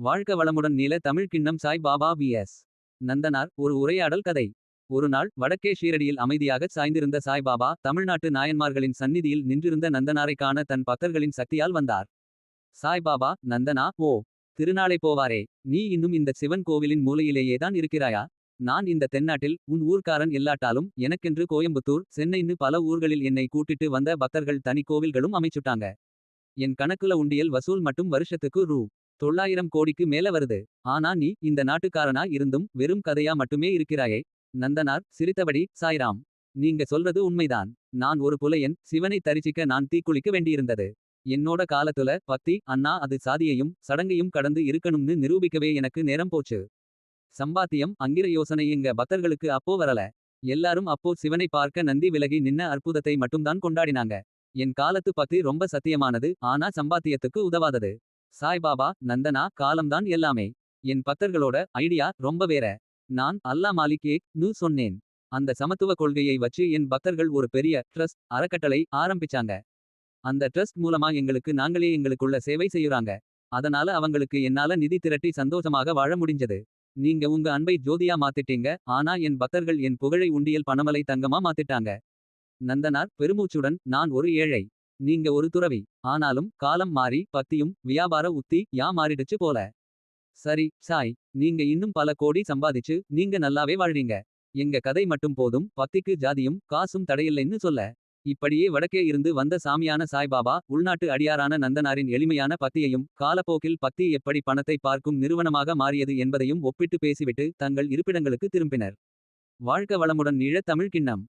வாழ்க வளமுடன் நீல தமிழ் கிண்ணம் சாய் பாபா விஎஸ் நந்தனார் ஒரு உரையாடல் கதை. ஒரு நாள் வடக்கே ஷீரடியில் அமைதியாகச் சாய்ந்திருந்த சாய்பாபா தமிழ்நாட்டு நாயன்மார்களின் சந்நிதியில் நின்றிருந்த நந்தனாரை காண தன் பக்தர்களின் சக்தியால் வந்தார். சாய்பாபா நந்தனா ஓ திருநாளை போவாரே நீ இன்னும் இந்த சிவன் கோவிலின் மூலையிலேயேதான் இருக்கிறாயா? நான் இந்த தென்னாட்டில் உன் ஊர்க்காரன் இல்லாட்டாலும் எனக்கென்று கோயம்புத்தூர் சென்னைன்னு பல ஊர்களில் என்னை கூட்டிட்டு வந்த பக்தர்கள் தனி கோவில்களும் அமைச்சுட்டாங்க. என் கணக்குல உண்டியல் வசூல் மட்டும் வருஷத்துக்கு ரூ. தொள்ளாயிரம் கோடிக்கு மேல வருது. ஆனா நீ இந்த நாட்டுக்காரனா இருந்தும் வெறும் கதையா மட்டுமே இருக்கிறாயே. நந்தனார் சிரித்தபடி சாய்ராம் நீங்க சொல்றது உண்மைதான். நான் ஒரு புலையன் சிவனை தரிசிக்க நான் தீக்குளிக்க வேண்டியிருந்தது. என்னோட காலத்துல பக்தி அண்ணா அது சாதியையும் சடங்கையும் கடந்து இருக்கணும்னு நிரூபிக்கவே எனக்கு நேரம் போச்சு. சம்பாத்தியம் அங்கிர யோசனை எங்க பக்தர்களுக்கு அப்போ வரல. எல்லாரும் அப்போ சிவனை பார்க்க நந்தி விலகி நின்ன அற்புதத்தை மட்டும்தான் கொண்டாடினாங்க. என் காலத்து பக்தி ரொம்ப சத்தியமானது ஆனா சம்பாத்தியத்துக்கு உதவாதது. சாய்பாபா நந்தனா காலம்தான் எல்லாமே. என் பக்தர்களோட ஐடியா ரொம்ப வேற. நான் அல்லா மாலிகே நு சொன்னேன். அந்த சமத்துவ கொள்கையை வச்சு என் பக்தர்கள் ஒரு பெரிய ட்ரஸ்ட் அறக்கட்டளை ஆரம்பிச்சாங்க. அந்த ட்ரஸ்ட் மூலமா எங்களுக்கு நாங்களே எங்களுக்குள்ள சேவை செய்யுறாங்க. அதனால அவங்களுக்கு என்னால நிதி திரட்டி சந்தோஷமாக வாழ முடிஞ்சது. நீங்க உங்க அன்பை ஜோதியா மாத்திட்டீங்க ஆனா என் பக்தர்கள் என் புகழை உண்டியல் பணமலை தங்கமா மாத்திட்டாங்க. நந்தனார் பெருமூச்சுடன் நான் ஒரு ஏழை. நீங்க ஒரு துறவி. ஆனாலும் காலம் மாறி பக்தியும் வியாபார உத்தி யா மாறிடுச்சு போல. சரி சாய் நீங்க இன்னும் பல கோடி சம்பாதிச்சு நீங்க நல்லாவே வாழ்றீங்க. எங்க கதை மட்டும் போதும் பக்திக்கு ஜாதியும் காசும் தடையில்லைன்னு சொல்ல. இப்படியே வடக்கே இருந்து வந்த சாமியான சாய்பாபா உள்நாட்டு அடியாரான நந்தனாரின் எளிமையான பக்தியையும் காலப்போக்கில் பக்தி எப்படி பணத்தை பார்க்கும் நிறுவனமாக மாறியது என்பதையும் ஒப்பிட்டு பேசிவிட்டு தங்கள் இருப்பிடங்களுக்கு திரும்பினர். வாழ்க வளமுடன் ஈழ தமிழ் கிண்ணம்.